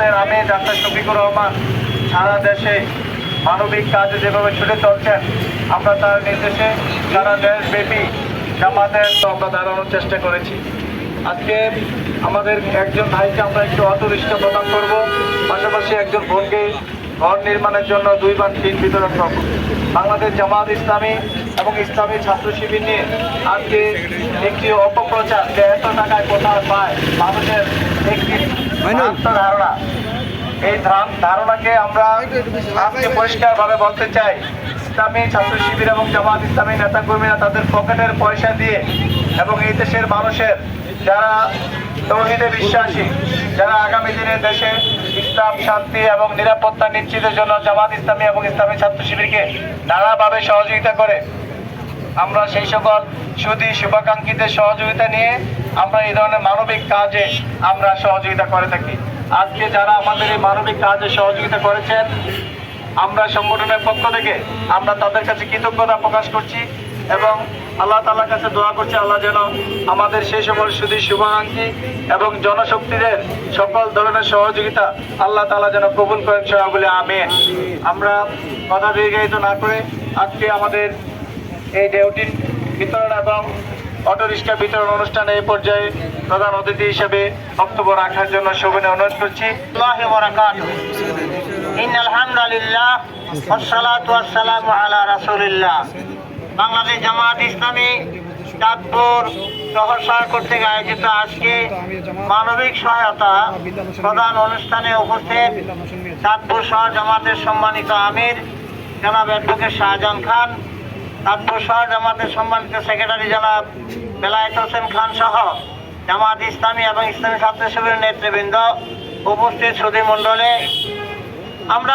জামাতের আমি ডাক্তার শফিকুর রহমান, সারা দেশে মানবিক কাজে যেভাবে ছুটে চলছেন, আমরা তার নির্দেশে সারা দেশব্যাপী জামাতের তো আমরা দাঁড়ানোর চেষ্টা করেছি। আজকে আমাদের একজন ভাইকে আমরা একটু অটো প্রদান করব, পাশাপাশি একজন বোনকে ঘর নির্মাণের জন্য দুইবার টিন বিতরণ করব। বাংলাদেশ জামাত ইসলামী এবং ইসলামী ছাত্র শিবির নিয়ে আজকে একটি অপপ্রচার যে এত টাকায় কোথায় পায় মানুষের একটি ধারণাকে আমরা পরিষ্কারভাবে বলতে চাই। ইসলামী ছাত্র শিবির এবং ইসলামী নেতাকর্মীরা তাদের পকেটের পয়সা দিয়ে এবং এই দেশের মানুষের যারা বিশ্বাসী, যারা আগামী দিনে দেশে শান্তি এবং নিরাপত্তা নিশ্চিতের জন্য জামাত ইসলামী এবং ইসলামী ছাত্র শিবিরকে নানাভাবে সহযোগিতা করে আমরা সেই সকল সুদী, শুভাকাঙ্ক্ষীদের সহযোগিতা নিয়ে আমরা এই ধরনের মানবিক কাজে আমরা সহযোগিতা করে থাকি। আজকে যারা আমাদের এই মানবিক কাজে সহযোগিতা করেছেন, আমরা সংগঠনের পক্ষ থেকে আমরা তাদের কাছে কৃতজ্ঞতা প্রকাশ করছি এবং আল্লাহ তালার কাছে দোয়া করছি, আল্লাহ যেন আমাদের সেই সকল সুদী, শুভাকাঙ্ক্ষী এবং জনশক্তিদের সকল ধরনের সহযোগিতা আল্লাহ তালা যেন কবুল করেন সবাই বলে আমি আমরা কথা দীর্ঘায়িত না করে আজকে আমাদের এই ডেউটির বিতরণ এবং অটোরিক্সা বিতরণ অনুষ্ঠানে এই পর্যায়ে প্রধান অতিথি হিসেবে বক্তব্য রাখার জন্য সবাই অনুরোধ করছি। বাংলাদেশ জামাত ইসলামী চাঁদপুর সহসা কর্তৃক আয়োজিত আজকে মানবিক সহায়তা প্রধান অনুষ্ঠানে উপস্থিত চাঁদপুর শহর জামাতের সম্মানিত আমির জনাব অ্যাডভোকেট শাহজাহান খান চাঁদপুর সহ সম্মানিত সেক্রেটারি জনাব বেলায়েত হোসেন খান সহ জামাত ইসলামী এবং ইসলামী ছাত্র নেতৃবৃন্দ উপস্থিত সুধী মন্ডলে আমরা